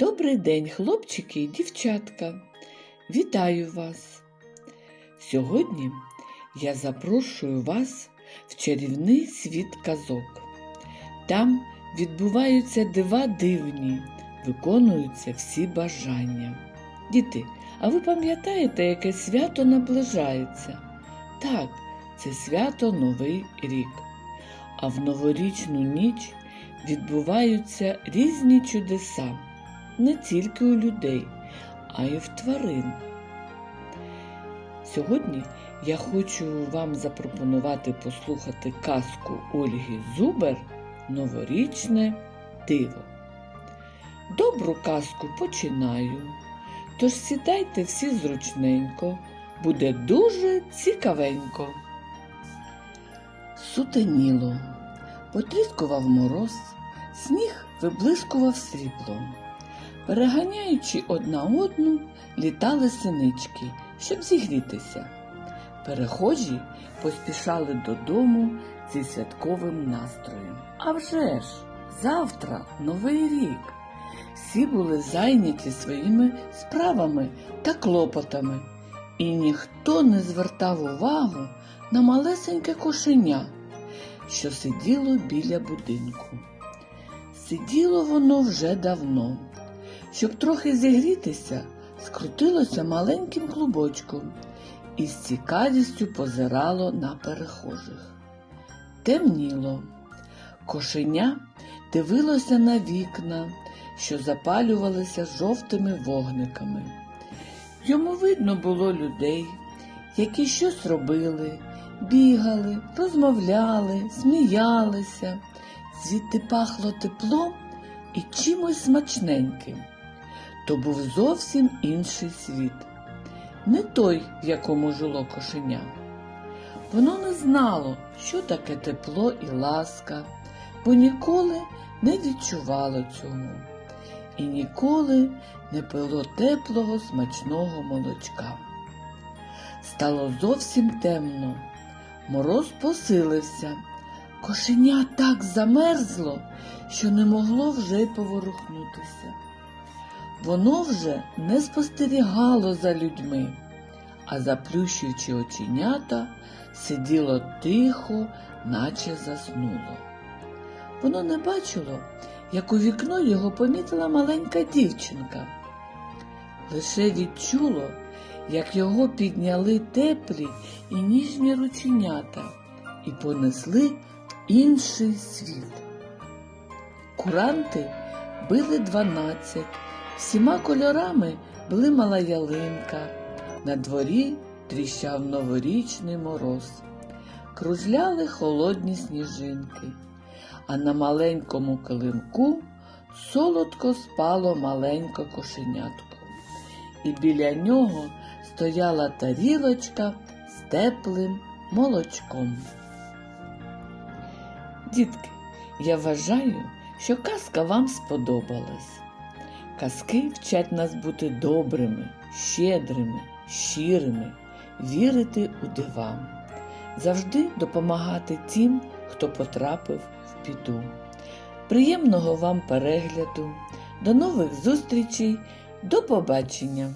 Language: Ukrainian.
Добрий день, хлопчики і дівчатка. Вітаю вас! Сьогодні я запрошую вас в чарівний світ казок. Там відбуваються дива дивні, виконуються всі бажання. Діти, а ви пам'ятаєте, яке свято наближається? Так, це свято Новий рік. А в новорічну ніч відбуваються різні чудеса не тільки у людей, а й в тварин. Сьогодні я хочу вам запропонувати послухати казку Ольги Зубер Новорічне диво. Добру казку починаю. Тож сідайте всі зручненько, буде дуже цікавенько. Сутеніло, потріскував мороз, сніг виблискував сріблом. Переганяючи одна одну, літали синички, щоб зігрітися. Перехожі поспішали додому зі святковим настроєм. А вже ж, завтра новий рік. Всі були зайняті своїми справами та клопотами, і ніхто не звертав увагу на малесеньке кошеня, що сиділо біля будинку. Сиділо воно вже давно. Щоб трохи зігрітися, скрутилося маленьким клубочком і з цікавістю позирало на перехожих. Темніло. Кошеня дивилося на вікна, що запалювалися жовтими вогниками. Йому видно було людей, які щось робили, бігали, розмовляли, сміялися, звідти пахло теплом і чимось смачненьким. То був зовсім інший світ, не той, в якому жило кошеня. Воно не знало, що таке тепло і ласка, бо ніколи не відчувало цього і ніколи не пило теплого смачного молочка. Стало зовсім темно, мороз посилився, кошеня так замерзло, що не могло вже й поворухнутися. Воно вже не спостерігало за людьми, а заплющуючи оченята, сиділо тихо, наче заснуло. Воно не бачило, як у вікно його помітила маленька дівчинка. Лише відчуло, як його підняли теплі і ніжні рученята і понесли в інший світ. Куранти били дванадцять, всіма кольорами блимала ялинка, на дворі тріщав новорічний мороз, кружляли холодні сніжинки, а на маленькому килимку солодко спало маленьке кошенятко, і біля нього стояла тарілочка з теплим молочком. Дітки, я вважаю, що казка вам сподобалась. Казки вчать нас бути добрими, щедрими, щирими, вірити у дива, завжди допомагати тим, хто потрапив в біду. Приємного вам перегляду, до нових зустрічей, до побачення!